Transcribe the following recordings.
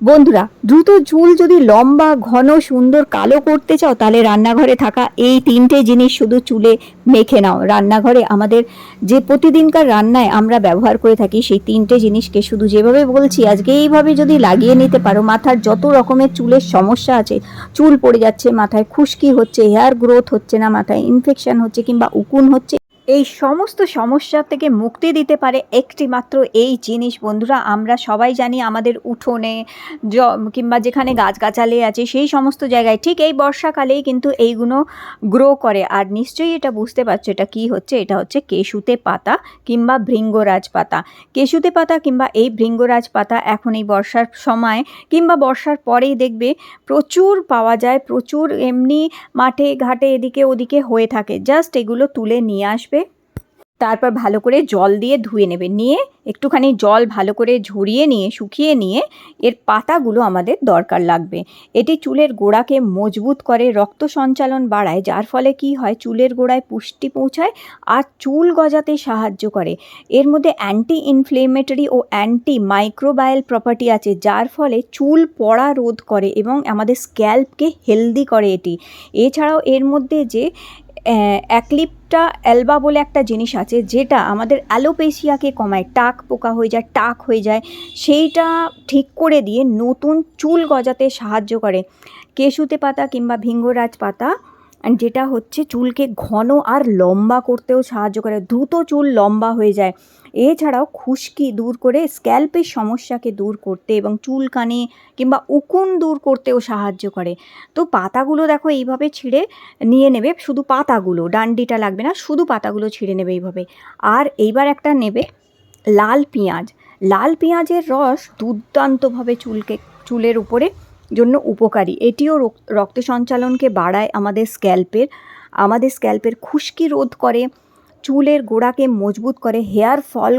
বন্ধুরা, দ্রুত চুল যদি লম্বা, ঘন, সুন্দর, কালো করতে চাও, তাহলে রান্নাঘরে থাকা এই তিনটে জিনিস শুধু চুলে মেখে নাও। রান্নাঘরে আমাদের যে প্রতিদিনকার রান্নায় আমরা ব্যবহার করে থাকি, সেই তিনটে জিনিসকে শুধু যেভাবে বলছি, আজকে এইভাবে যদি লাগিয়ে নিতে পারো, মাথার যত রকমের চুলের সমস্যা আছে, চুল পড়ে যাচ্ছে, মাথায় খুশকি হচ্ছে হেয়ার গ্রোথ হচ্ছে না মাথায় ইনফেকশন হচ্ছে কিংবা উকুন হচ্ছে এই সমস্ত সমস্যা থেকে মুক্তি দিতে পারে একটি মাত্র এই জিনিস, বন্ধুরা। আমরা সবাই জানি আমাদের উঠোনে জ, কিংবা যেখানে গাছগাছালি আছে, সেই সমস্ত জায়গায় ঠিক এই বর্ষাকালেই কিন্তু এইগুলো গ্রো করে। আর নিশ্চয়ই এটা বুঝতে পারছ এটা কি হচ্ছে? এটা হচ্ছে কেশুতে পাতা কিংবা ভৃঙ্গরাজ পাতা। কেশুতে পাতা কিংবা এই ভৃঙ্গরাজ পাতা এখন এই বর্ষার সময় কিংবা বর্ষার পরেই দেখবে প্রচুর পাওয়া যায়, প্রচুর এমনি মাঠে ঘাটে এদিকে ওদিকে হয়ে থাকে। জাস্ট এগুলো তুলে নিয়ে আসবে তারপর ভালো করে জল দিয়ে ধুয়ে নেবে। নিয়ে একটুখানি জল ভালো করে ঝরিয়ে নিয়ে, শুকিয়ে নিয়ে এর পাতাগুলো আমাদের দরকার লাগবে। এটি চুলের গোড়াকে মজবুত করে রক্ত সঞ্চালন বাড়ায়, যার ফলে কি হয়, চুলের গোড়ায় পুষ্টি পৌঁছায় আর চুল গজাতে সাহায্য করে। এর মধ্যে অ্যান্টি ইনফ্লেমেটরি ও অ্যান্টি মাইক্রোবায়াল প্রপার্টি আছে, যার ফলে চুল পড়া রোধ করে এবং আমাদের স্ক্যাল্পকে হেলদি করে এটি। এছাড়াও এর মধ্যে যে অ্যাক্লিপটা অ্যালবা বলে একটা জিনিস আছে, যেটা আমাদের অ্যালোপেশিয়াকে কমায়, টাক পোকা হয়ে যায়, টাক হয়ে যায়, সেইটা ঠিক করে দিয়ে নতুন চুল গজাতে সাহায্য করে। কেশুতে পাতা কিংবা ভিঙ্গরাজ পাতা যেটা হচ্ছে চুলকে ঘন আর লম্বা করতেও সাহায্য করে, দ্রুত চুল লম্বা হয়ে যায়। এছাড়াও খুশকি দূর করে স্ক্যাল্পের সমস্যাকে দূর করতে এবং চুলকানি কিংবা উকুন দূর করতেও সাহায্য করে। তো পাতাগুলো দেখো এইভাবে ছিঁড়ে নিয়ে নেবে, শুধু পাতাগুলো, ডান্ডিটা লাগবে না, শুধু পাতাগুলো ছিঁড়ে নেবে এইভাবে। আর এইবার একটা নেবে লাল পেঁয়াজ। লাল পেঁয়াজের রস দুর্দান্তভাবে চুলকে, চুলের উপরে জন্য উপকারী। এটিও রক্ত সঞ্চালনকে বাড়ায় আমাদের স্ক্যাল্পের আমাদের স্ক্যাল্পের খুশকি রোধ করে। চুলের গোড়াকে মজবুত করে, হেয়ার ফল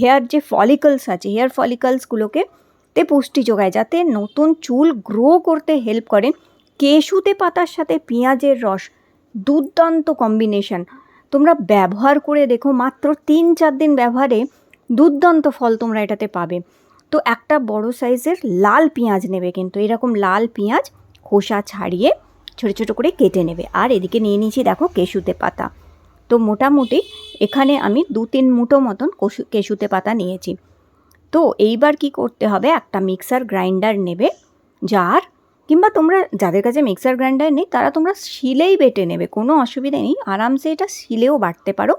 হেয়ার যে ফলিকলস আছে, হেয়ার ফলিকলসগুলোকে তে পুষ্টি যোগায়, যাতে নতুন চুল গ্রো করতে হেল্প করে। কেশুতে পাতার সাথে পেঁয়াজের রস, দুর্দান্ত কম্বিনেশন তোমরা ব্যবহার করে দেখো, মাত্র তিন চার দিন ব্যবহারে দুর্দান্ত ফল তোমরা এটাতে পাবে। তো একটা বড় সাইজের লাল পেঁয়াজ নেবে কিন্তু, এরকম লাল পেঁয়াজ খোসা ছাড়িয়ে ছোটো ছোটো করে কেটে নেবে। আর এদিকে নিয়ে নিয়েছি দেখো কেশুতে পাতা। তো মোটামুটি এখানে আমি দু তিন মুঠো মতন কসু কেশুতে পাতা নিয়েছি। তো এইবার কি করতে হবে, একটা মিক্সার গ্রাইন্ডার নেবে যার কিংবা তোমরা যাদের কাছে মিক্সার গ্রাইন্ডার নেই, তারা তোমরা শিলেই বেটে নেবে, কোনো অসুবিধা নেই, আরামসে এটা শিলেও বাটতে পারো।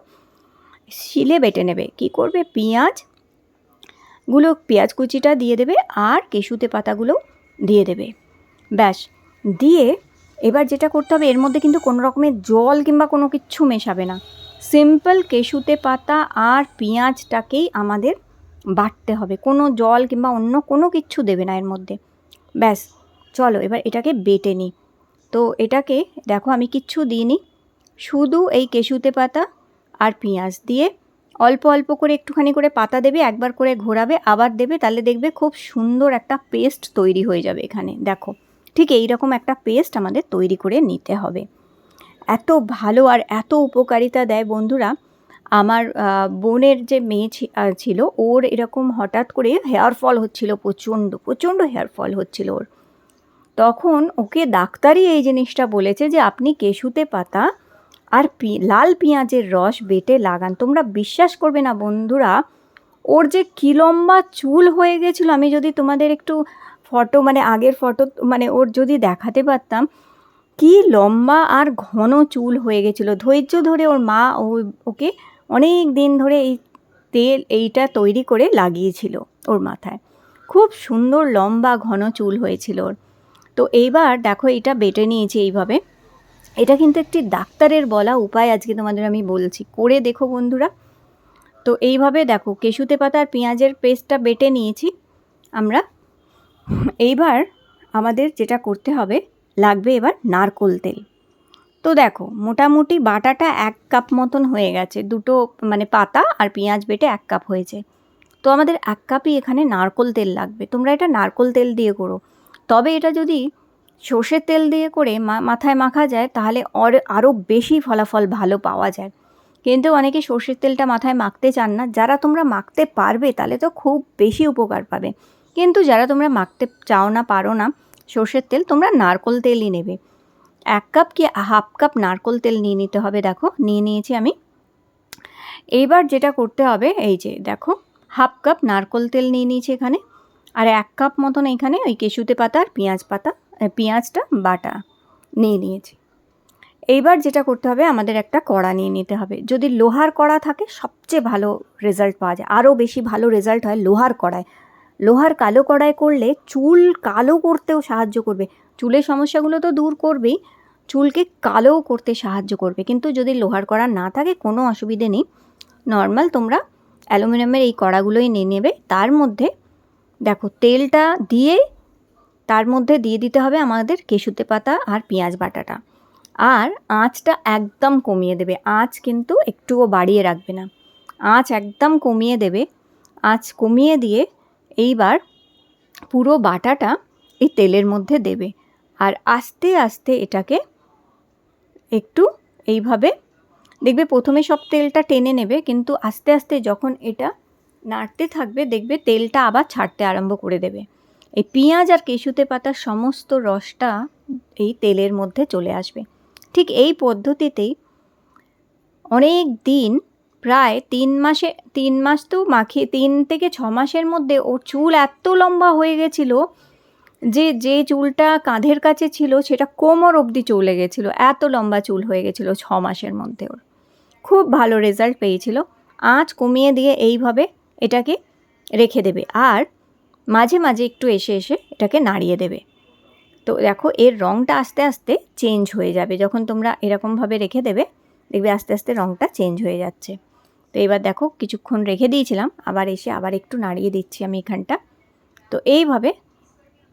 শিলে বেটে নেবে, কি করবে, পেঁয়াজগুলো, পেঁয়াজ কুচিটা দিয়ে দেবে, আর কেশুতে পাতাগুলো দিয়ে দেবে। ব্যাস, দিয়ে এবার যেটা করতে হবে, এর মধ্যে কিন্তু কোনো রকমের জল কিংবা কোনো কিচ্ছু মেশাবে না। সিম্পল কেশুতে পাতা আর পেঁয়াজটাকেই আমাদের বাটতে হবে। কোনো জল কিংবা অন্য কোনো কিচ্ছু দেবে না এর মধ্যে। ব্যাস, চলো এবার এটাকে বেটে নিই। তো এটাকে দেখো আমি কিচ্ছু দিইনি, শুধু এই কেশুতে পাতা আর পেঁয়াজ দিয়ে অল্প অল্প করে একটুখানি করে পাতা দেবে, একবার করে ঘোরাবে, আবার দেবে, তাহলে দেখবে খুব সুন্দর একটা পেস্ট তৈরি হয়ে যাবে এখানে। দেখো ঠিক এই রকম একটা পেস্ট আমাদের তৈরি করে নিতে হবে। এত ভালো আর এত উপকারিতা দেয় বন্ধুরা। আমার বোনের যে মেয়ে ছিল, ওর এরকম হঠাৎ করে হেয়ার ফল হচ্ছিল, প্রচণ্ড প্রচণ্ড হেয়ার ফল হচ্ছিল ওর। তখন ওকে ডাক্তারই এই জিনিসটা বলেছে যে, আপনি কেশুতে পাতা আর পি- লাল পেঁয়াজের রস বেটে লাগান। তোমরা বিশ্বাস করবে না বন্ধুরা, ওর যে কী লম্বা চুল হয়ে গেছিল, আমি যদি তোমাদের একটু ফটো মানে আগের ফটো মানে ওর যদি দেখাতে পারতাম, কি লম্বা আর ঘন চুল হয়ে গেছিল। ধৈর্য ধরে ওর মা ও, ওকে অনেক দিন ধরে এই তেল, এইটা তৈরি করে লাগিয়েছিল ওর মাথায়। খুব সুন্দর লম্বা ঘন চুল হয়েছিল ওর। তো এইবার দেখো এটা বেটে নিয়েছি এইভাবে। এটা কিন্তু একটি ডাক্তারের বলা উপায় আজকে তোমাদের আমি বলছি। করে দেখো বন্ধুরা। তো এইভাবে দেখো, কেশুতে পাতা আর পেঁয়াজের পেস্টটা বেটে নিয়েছি আমরা। এইবার আমাদের যেটা করতে হবে, লাগবে এবার নারকোল তেল। তো দেখো, মোটামুটি বাটাটা এক কাপ মতন হয়ে গেছে। দুটো মানে পাতা আর পেঁয়াজ বেটে এক কাপ হয়েছে। তো আমাদের এক কাপই এখানে নারকোল তেল লাগবে। তোমরা এটা নারকোল তেল দিয়ে করো। তবে এটা যদি সর্ষের তেল দিয়ে করে মাথায় মাখা যায়, তাহলে অর- আরও বেশি ফলাফল ভালো পাওয়া যায়। কিন্তু অনেকে সর্ষের তেলটা মাথায় মাখতে চান না। যারা তোমরা মাখতে পারবে, তাহলে তো খুব বেশি উপকার পাবে। কিন্তু যারা তোমরা মাখতে চাও না, পারো না সর্ষের তেল, তোমরা নারকোল তেলই নেবে। এক কাপ কি হাফ কাপ নারকোল তেল নিয়ে নিতে হবে, দেখো, নিয়ে নিয়েছি আমি। এইবার যেটা করতে হবে, এই যে, দেখো, হাফ কাপ নারকোল তেল নিয়ে নিয়েছি এখানে। আর এক কাপ মতন এখানে ওই কেশুতে পাতা আর পেঁয়াজ পাতা পেঁয়াজটা, বাটা নিয়ে নিয়েছি। এইবার যেটা করতে হবে, আমাদের একটা কড়া নিয়ে নিতে হবে। যদি লোহার কড়া থাকে, সবচেয়ে ভালো রেজাল্ট পাওয়া যায়। আরও বেশি ভালো রেজাল্ট হয় লোহার কড়ায়। লোহার কালো কড়ায় করলে চুল কালো করতেও সাহায্য করবে। চুলের সমস্যাগুলো তো দূর করবেই। চুলকে কালোও করতে সাহায্য করবে। কিন্তু যদি লোহার কড়া না থাকে, কোনো অসুবিধে নেই। নর্মাল তোমরা অ্যালুমিনিয়ামের এই কড়াগুলোই নিয়ে নেবে। তার মধ্যে দেখো, তেলটা দিয়ে তার মধ্যে দিয়ে দিতে হবে আমাদের কেশুতে পাতা আর পেঁয়াজ বাটাটা। আর আঁচটা একদম কমিয়ে দেবে। আঁচ কিন্তু একটুও বাড়িয়ে রাখবে না। আঁচ একদম কমিয়ে দেবে। আঁচ কমিয়ে দিয়ে এইবার পুরো বাটাটা এই তেলের মধ্যে দেবে। আর আস্তে আস্তে এটাকে একটু এইভাবে দেখবে প্রথমে সব তেলটা টেনে নেবে, কিন্তু আস্তে আস্তে যখন এটা নাড়তে থাকবে, দেখবে তেলটা আবার ছাড়তে আরম্ভ করে দেবে। এই পেঁয়াজ আর কেশুতে পাতার সমস্ত রসটা এই তেলের মধ্যে চলে আসবে। ঠিক এই পদ্ধতিতেই অনেক দিন প্রায় তিন মাসে, তিন মাস তো মাখিয়ে তিন থেকে ছ মাসের মধ্যে ওর চুল এত লম্বা হয়ে গেছিল যে যে চুলটা কাঁধের কাছে ছিল সেটা কোমর অবধি চলে গেছিল। এত লম্বা চুল হয়ে গেছিল ছ মাসের মধ্যে ওর। খুব ভালো রেজাল্ট পেয়েছিল। আঁচ কমিয়ে দিয়ে এইভাবে এটাকে রেখে দেবে আর মাঝে মাঝে একটু এসে এসে এটাকে নাড়িয়ে দেবে। তো দেখো এর রঙটা আস্তে আস্তে চেঞ্জ হয়ে যাবে। যখন তোমরা এরকমভাবে রেখে দেবে, দেখবে আস্তে আস্তে রঙটা চেঞ্জ হয়ে যাচ্ছে। তো এবার দেখো কিছুক্ষণ রেখে দিয়েছিলাম, আবার এসে আবার একটু নাড়িয়ে দিচ্ছি আমি এখানটা। তো এইভাবে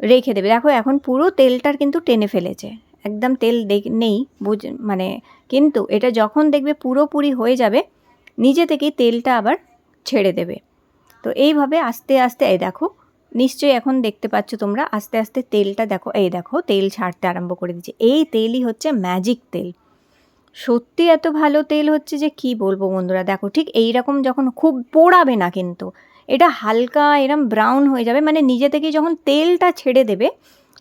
রেখে দেবে। দেখো এখন পুরো তেলটার কিন্তু টেনে ফেলেছে। একদম তেল নেই, বুঝ মানে কিন্তু এটা যখন দেখবে পুরোপুরি হয়ে যাবে, নিজে থেকেই তেলটা আবার ছেড়ে দেবে। তো এইভাবে আস্তে আস্তে, এই দেখো, নিশ্চয়ই এখন দেখতে পাচ্ছ তোমরা, আস্তে আস্তে তেলটা দেখো, এই দেখো, তেল ছাড়তে আরম্ভ করে দিচ্ছে এই তেলই হচ্ছে ম্যাজিক তেল। সত্যি এত ভালো তেল হচ্ছে যে কি বলব বন্ধুরা? দেখো, ঠিক এই রকম যখন খুব পোড়াবে না কিন্তু, এটা হালকা এরম ব্রাউন হয়ে যাবে মানে নিজে থেকেই যখন তেলটা ছেড়ে দেবে,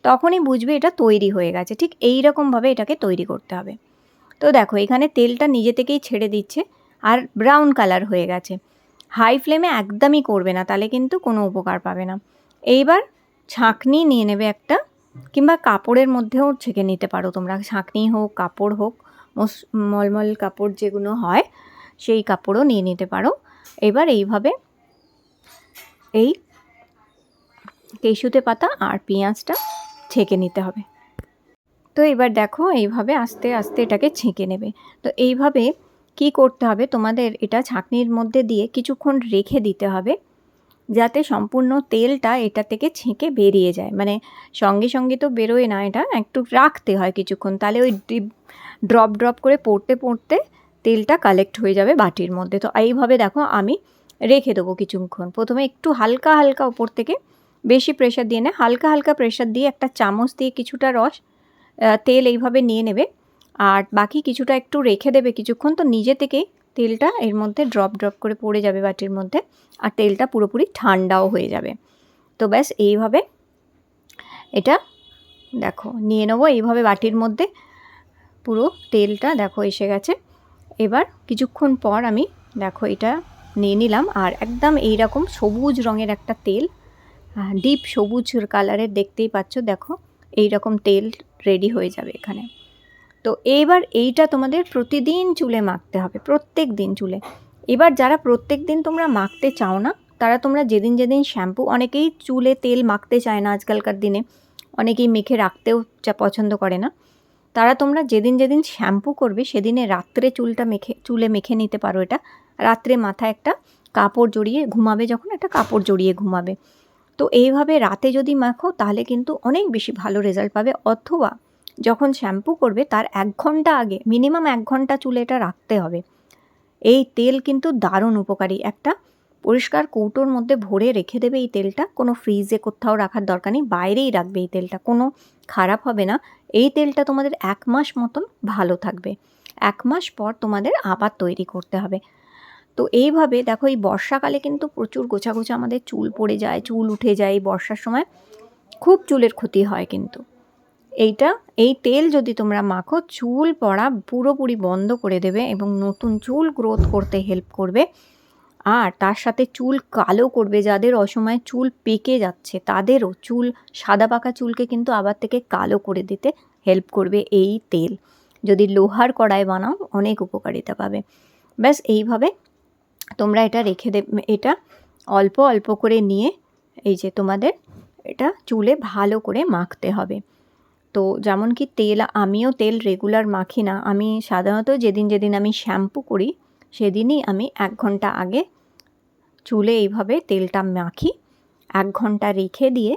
তখনই বুঝবে এটা তৈরি হয়ে গেছে। ঠিক এই রকমভাবে এটাকে তৈরি করতে হবে। তো দেখো, এখানে তেলটা নিজে থেকেই ছেড়ে দিচ্ছে, আর ব্রাউন কালার হয়ে গেছে। হাই ফ্লেমে একদমই করবে না, তাহলে কিন্তু কোনো উপকার পাবে না। এইবার ছাঁকনি নিয়ে নেবে একটা, কিংবা কাপড়ের মধ্যেও ছেঁকে নিতে পারো তোমরা, ছাঁকনি হোক, কাপড় হোক মলমল কাপড় যেগুলো হয়, সেই কাপড়ও নিয়ে নিতে পারো। এবার এইভাবে এই কেশুতে পাতা আর পেঁয়াজটা ছেঁকে নিতে হবে। তো এবার দেখো এইভাবে আস্তে আস্তে এটাকে ছেঁকে নেবে। তো এইভাবে কি করতে হবে? তোমাদের এটা ছাঁকনির মধ্যে দিয়ে কিছুক্ষণ রেখে দিতে হবে। যাতে সম্পূর্ণ তেলটা এটা থেকে ছেঁকে বেরিয়ে যায়। মানে সঙ্গে সঙ্গে তো বেরোয় না এটা, একটু রাখতে হয় কিছুক্ষণ। তাহলে ওই ড্রপ ড্রপ করে পড়তে পড়তে তেলটা কালেক্ট হয়ে যাবে বাটির মধ্যে। তো এইভাবে দেখো আমি রেখে দেবো কিছুক্ষণ। প্রথমে একটু হালকা হালকা ওপর থেকে বেশি প্রেশার দিয়ে না, হালকা হালকা প্রেশার দিয়ে একটা চামচ দিয়ে কিছুটা রস তেল এইভাবে নিয়ে নেবে। আর বাকি কিছুটা একটু রেখে দেবে কিছুক্ষণ। তো নিজে থেকেই তেলটা এর মধ্যে ড্রপ ড্রপ করে পড়ে যাবে বাটির মধ্যে আর তেলটা পুরোপুরি ঠান্ডাও হয়ে যাবে। তো ব্যাস, এইভাবে এটা দেখো, নিয়ে নেব। এইভাবে বাটির মধ্যে পুরো তেলটা দেখো এসে গেছে। এবার কিছুক্ষণ পর আমি দেখো এটা নিয়ে নিলাম আর একদম এই রকম সবুজ রঙের একটা তেল ডিপ সবুজ কালারের দেখতেই পাচ্ছ, দেখো এই রকম তেল রেডি হয়ে যাবে এখানে। তো এইবার এইটা তোমাদের প্রতিদিন চুলে মাখতে হবে, প্রত্যেক দিন চুলে। এবার যারা প্রত্যেক দিন তোমরা মাখতে চাও না, তারা তোমরা যেদিন যেদিন শ্যাম্পু, অনেকেই চুলে তেল মাখতে চায় না আজকালকার দিনে, অনেকেই মেখে রাখতেও পছন্দ করে না, তারা তোমরা যেদিন যেদিন শ্যাম্পু করবে, সেদিনে রাত্রে চুলটা মেখে, চুলে মেখে নিতে পারো এটা। রাত্রে মাথায় একটা কাপড় জড়িয়ে ঘুমাবে যখন, একটা কাপড় জড়িয়ে ঘুমাবে। তো এইভাবে রাতে যদি মাখো, তাহলে কিন্তু অনেক বেশি ভালো রেজাল্ট পাবে, অথবা যখন শ্যাম্পু করবে, তার এক ঘণ্টা আগে, মিনিমাম এক ঘণ্টা চুলে এটা রাখতে হবে। এই তেল কিন্তু দারুণ উপকারী। একটা পরিষ্কার কৌটোর মধ্যে ভরে রেখে দেবে এই তেলটা। কোনো ফ্রিজে কোথাও রাখার দরকার নেই, বাইরেই রাখবে এই তেলটা। কোনো খারাপ হবে না। এই তেলটা তোমাদের এক মাস মতন ভালো থাকবে। এক মাস পর তোমাদের আবার তৈরি করতে হবে। তো এইভাবে দেখো, এই বর্ষাকালে কিন্তু প্রচুর গোছা গোছা আমাদের চুল পড়ে যায়, চুল উঠে যায়। এই বর্ষার সময় খুব চুলের ক্ষতি হয় কিন্তু। এইটা, এই তেল যদি তোমরা মাখো, চুল পড়া পুরোপুরি বন্ধ করে দেবে এবং নতুন চুল গ্রোথ করতে হেল্প করবে। আর তার সাথে চুল কালো করবে, যাদের অসময়ে চুল পেকে যাচ্ছে, তাদেরও চুল, সাদা পাকা চুলকে কিন্তু আবার থেকে কালো করে দিতে হেল্প করবে এই তেল। যদি লোহার কড়াই বানাও, অনেক উপকারিতা পাবে। ব্যাস, এইভাবে তোমরা এটা রেখে দেবে এটা অল্প অল্প করে নিয়ে, এই যে তোমাদের এটা চুলে ভালো করে মাখতে হবে। তো যেমন কি তেল, আমিও তেল রেগুলার মাখি না। আমি সাধারণত যেদিন যেদিন আমি শ্যাম্পু করি, সেদিনই আমি এক ঘণ্টা আগে চুলে এইভাবে তেলটা মাখি, এক ঘণ্টা রেখে দিয়ে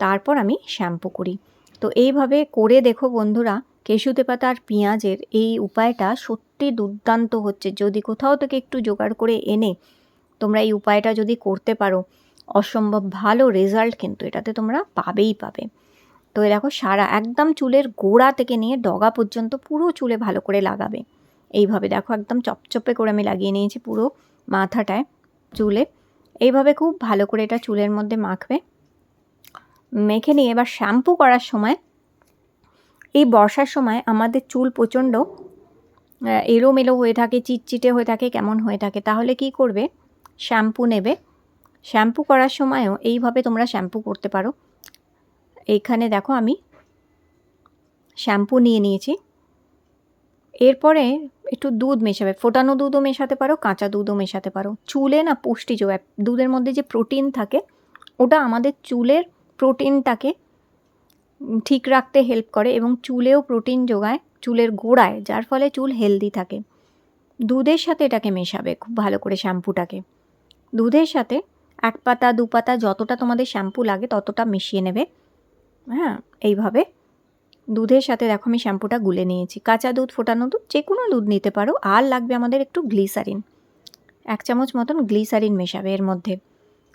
তারপর আমি শ্যাম্পু করি। তো এইভাবে করে দেখো বন্ধুরা কেশুতে পাতা আর পেঁয়াজের এই উপায়টা সত্যি দুর্দান্ত হচ্ছে। যদি কোথাও থেকে একটু জোগাড় করে এনে তোমরা এই উপায়টা যদি করতে পারো, অসম্ভব ভালো রেজাল্ট কিন্তু এটাতে তোমরা পাবেই পাবে। তো এ দেখো সারা একদম চুলের গোড়া থেকে নিয়ে ডগা পর্যন্ত পুরো চুলে ভালো করে লাগাবে। এইভাবে দেখো একদম চপচপে করে আমি লাগিয়ে নিয়েছি পুরো মাথাটায় চুলে। এইভাবে খুব ভালো করে এটা চুলের মধ্যে মাখবে। মেখে নিয়ে এবার শ্যাম্পু করার সময়, এই বর্ষার সময় আমাদের চুল প্রচণ্ড এলোমেলো হয়ে থাকে, চিটচিটে হয়ে থাকে, কেমন হয়ে থাকে, তাহলে কি করবে? শ্যাম্পু নেবে। শ্যাম্পু করার সময়ও এইভাবে তোমরা শ্যাম্পু করতে পারো। এইখানে দেখো আমি শ্যাম্পু নিয়ে নিয়েছি। এরপরে একটু দুধ মেশাবে। ফোটানো দুধও মেশাতে পারো, কাঁচা দুধও মেশাতে পারো। চুলে না পুষ্টি যোগায় দুধের মধ্যে যে প্রোটিন থাকে, ওটা আমাদের চুলের প্রোটিনটাকে ঠিক রাখতে হেল্প করে এবং চুলেও প্রোটিন যোগায় চুলের গোড়ায়, যার ফলে চুল হেলদি থাকে। দুধের সাথে এটাকে মেশাবে খুব ভালো করে শ্যাম্পুটাকে। দুধের সাথে এক পাতা, দু পাতা যতটা তোমাদের শ্যাম্পু লাগে ততটা মিশিয়ে নেবে। হ্যাঁ এইভাবে। দুধের সাথে দেখো আমি শ্যাম্পুটা গুলে নিয়েছি। কাঁচা দুধ ফোটানো দুধ, যে কোনো দুধ নিতে পারো। আর লাগবে আমাদের একটু গ্লিসারিন। এক চামচ মতন গ্লিসারিন মেশাবে এর মধ্যে।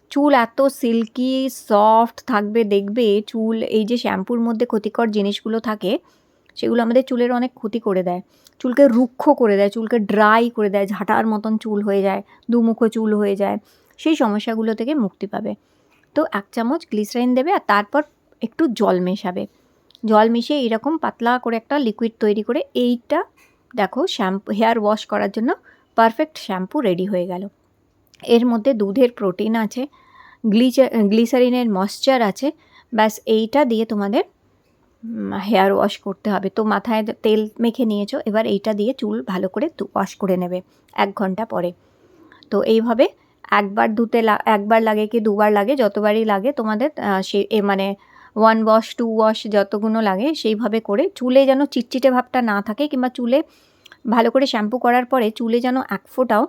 চুল এত সিল্কি, সফট থাকবে, দেখবে চুল, এই যে শ্যাম্পুর মধ্যে ক্ষতিকর জিনিসগুলো থাকে, সেগুলো আমাদের চুলের অনেক ক্ষতি করে দেয়। চুলকে রুক্ষ করে দেয়, চুলকে ড্রাই করে দেয়, ঝাঁটার মতন চুল হয়ে যায়, দুমুখো চুল হয়ে যায়। সেই সমস্যাগুলো থেকে মুক্তি পাবে। তো এক চামচ গ্লিসারিন দেবে আর তারপর একটু জল মেশাবে। জল মিশিয়ে এরকম পাতলা করে একটা লিকুইড তৈরি করে এইটা দেখো শ্যাম্পু হেয়ার ওয়াশ করার জন্য পারফেক্ট শ্যাম্পু রেডি হয়ে গেল। এর মধ্যে দুধের প্রোটিন আছে গ্লিচার গ্লিসারিনের ময়শ্চার আছে, ব্যাস এইটা দিয়ে তোমাদের হেয়ার ওয়াশ করতে হবে। তো মাথায় তেল মেখে নিয়েছো, এবার এইটা দিয়ে চুল ভালো করে ওয়াশ করে নেবে এক ঘণ্টা পরে। তো এইভাবে একবার ধুতে একবার লাগে কি দুবার লাগে, যতবারই লাগে তোমাদের সে মানে ওয়ান ওয়াশ টু ওয়াশ যতগুলো লাগে সেইভাবে করে চুলে যেন চিটচিটে ভাবটা না থাকে কিংবা চুলে ভালো করে শ্যাম্পু করার পরে চুলে যেন এক ফোঁটাও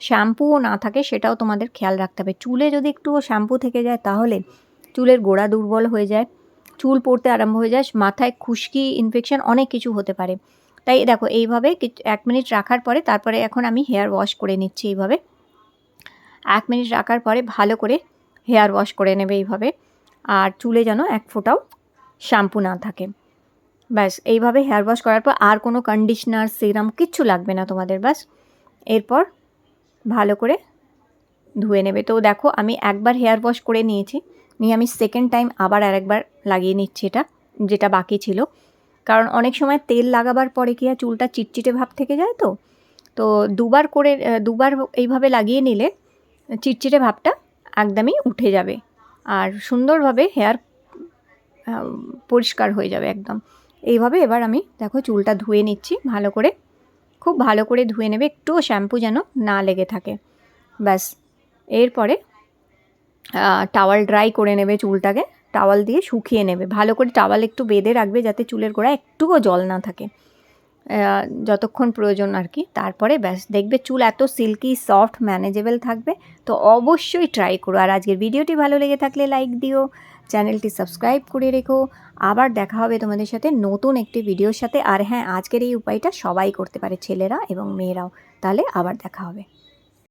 শ্যাম্পুও না থাকে সেটাও তোমাদের খেয়াল রাখতে হবে। চুলে যদি একটুও শ্যাম্পু থেকে যায় তাহলে চুলের গোড়া দুর্বল হয়ে যায়, চুল পড়তে আরম্ভ হয়ে যায়, মাথায় খুশকি ইনফেকশন অনেক কিছু হতে পারে। তাই দেখো এইভাবে এক মিনিট রাখার পরে তারপরে এখন আমি হেয়ার ওয়াশ করে নিচ্ছি এইভাবে। এক মিনিট রাখার পরে ভালো করে হেয়ার ওয়াশ করে নেবে এইভাবে। আর চুলে যেন এক ফোঁটাও শ্যাম্পু না থাকে। ব্যাস, এইভাবে হেয়ার ওয়াশ করার পর আর কোনো কন্ডিশনার সিরাম কিচ্ছু লাগবে না তোমাদের, ব্যাস। এরপর ভালো করে ধুয়ে নেবে। তো দেখো, আমি একবার হেয়ার ওয়াশ করে নিয়েছি, নিয়ে আমি সেকেন্ড টাইম আবার আরেকবার লাগিয়ে নিচ্ছি এটা, যেটা বাকি ছিল। কারণ অনেক সময় তেল লাগাবার পরে কি আর চুলটা চিটচিটে ভাব থেকে যায় তো? তো দুবার করে, দুবার এইভাবে লাগিয়ে নিলে চিটচিটে ভাবটা একদমই উঠে যাবে। আর সুন্দরভাবে হেয়ার পরিষ্কার হয়ে যাবে একদম। এইভাবে এবার আমি দেখো চুলটা ধুয়ে নিচ্ছি ভালো করে। খুব ভালো করে ধুয়ে নেবে একটুও শ্যাম্পু যেন না লেগে থাকে। ব্যাস। এরপরে টাওয়াল ড্রাই করে নেবে চুলটাকে, টাওয়াল দিয়ে শুকিয়ে নেবে। ভালো করে টাওয়াল একটু বেঁধে রাখবে যাতে চুলের গোড়া একটুও জল না থাকে। যতক্ষণ প্রয়োজন আর কি। তারপরে ব্যাস, দেখবে চুল এত সিল্কি সফট ম্যানেজেবল থাকবে। তো অবশ্যই ট্রাই করো। আর আজকের ভিডিওটি ভালো লেগে থাকলে লাইক দিও, চ্যানেলটি সাবস্ক্রাইব করে রেখো। আবার দেখা হবে তোমাদের সাথে নতুন একটি ভিডিওর সাথে। আর হ্যাঁ আজকের এই উপায়টা সবাই করতে পারে, ছেলেরা এবং মেয়েরাও। তাহলে আবার দেখা হবে।